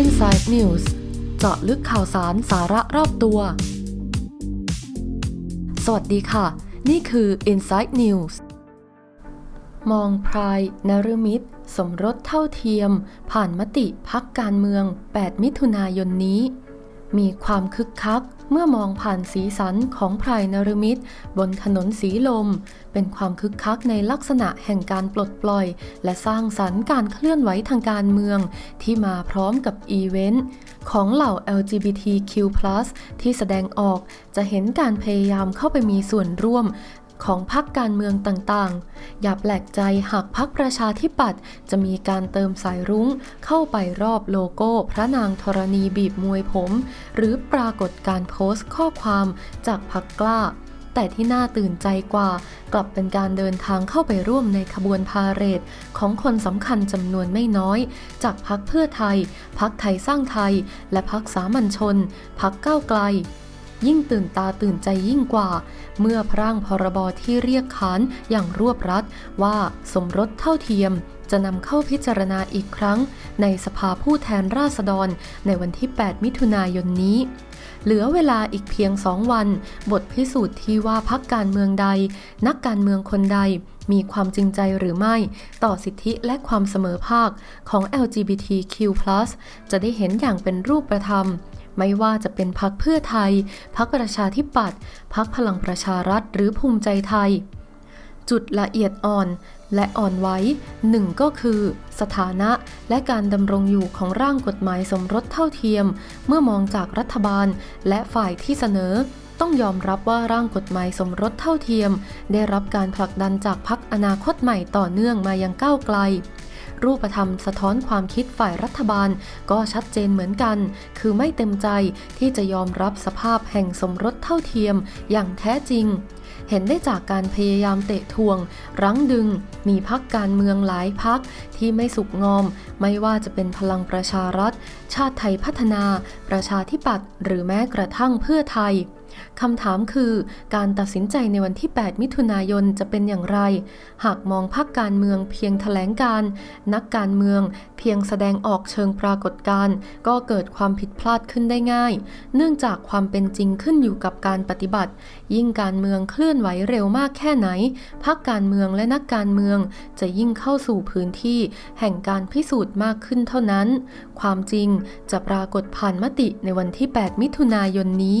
Inside News เจาะลึกข่าวสารสาระรอบตัว สวัสดีค่ะ นี่คือ Inside News มองพรายนรมิตร สมรสเท่าเทียม ผ่านมติพักการเมือง 8 มิถุนายนนี้ มีความคึกคัก เมื่อมองผ่านสีสันของพรายนรมิตร บนถนนสีลม เป็นความคึกคักในลักษณะแห่งการปลดปล่อย และสร้างสรรค์การเคลื่อนไหวทางการเมือง ที่มาพร้อมกับอีเวนต์ของเหล่า LGBTQ+ ที่แสดงออกจะเห็นการพยายามเข้าไปมีส่วนร่วม ของพรรคการเมืองต่างๆ อย่าแปลกใจหากพรรคประชาธิปัตย์จะมีการเติมสายรุ้งเข้าไปรอบโลโก้พระนางธรณีบีบมวยผม หรือปรากฏการโพสต์ข้อความจากพรรคกล้าแต่ที่น่าตื่นใจกว่า กลับเป็นการเดินทางเข้าไปร่วมในขบวนพาเหรดของคนสำคัญจำนวนไม่น้อย จากพรรคเพื่อไทยพรรคไทยสร้างไทย และพรรคสามัญชนพรรคก้าวไกล ยิ่งตื่นตาตื่นใจยิ่งกว่า เมื่อพร่างพรบที่เรียกขานอย่างรวบรัดว่าสมรสเท่าเทียมจะนำเข้าพิจารณาอีกครั้ง ในสภาผู้แทนราษฎรในวันที่ 8 มิถุนายนนี้ เหลือเวลาอีกเพียงสองวัน บทพิสูจน์ที่ว่าพักการเมืองใด นักการเมืองคนใด มีความจริงใจหรือไม่ ต่อสิทธิและความเสมอภาคของ LGBTQ+ จะได้เห็นอย่างเป็นรูปธรรม ไม่ว่าจะเป็นพักเพื่อไทย พักประชาธิปัตย์พักพลังประชารัฐ หรือภูมิใจไทย จุดละเอียดอ่อนและอ่อนไหวหนึ่งก็คือ สถานะและการดำรงอยู่ของร่างกฎหมายสมรสเท่าเทียม เมื่อมองจากรัฐบาลและฝ่ายที่เสนอ ต้องยอมรับว่าร่างกฎหมายสมรสเท่าเทียม ได้รับการผลักดันจากพักอนาคตใหม่ต่อเนื่องมายังก้าวไกล รูปธรรมสะท้อนความคิดฝ่ายรัฐบาล ก็ชัดเจนเหมือนกัน คือไม่เต็มใจที่จะยอมรับสภาพแห่งสมรสเท่าเทียมอย่างแท้จริงเห็นได้จากการพยายามเตะทวง รั้งดึง มีพักการเมืองหลายพักที่ไม่สุกงอม ไม่ว่าจะเป็นพลังประชารัฐ ชาติไทยพัฒนา ประชาธิปัตย์หรือแม้กระทั่งเพื่อไทย คำถามคือการตัดสินใจในวันที่ 8 มิถุนายนจะเป็นอย่างไร หากมองพักการเมืองเพียงแถลงการ นักการเมือง เพียงแสดงออกเชิงปรากฏการณ์ก็เกิดความผิดพลาดขึ้นได้ง่าย เนื่องจากความเป็นจริงขึ้นอยู่กับการปฏิบัติ ยิ่งการเมืองเคลื่อนไหวเร็วมากแค่ไหนพักการเมืองและนักการเมืองจะยิ่งเข้าสู่พื้นที่ แห่งการพิสูจน์มากขึ้นเท่านั้น ความจริงจะปรากฏผ่านมติในวันที่ 8 มิถุนายนนี้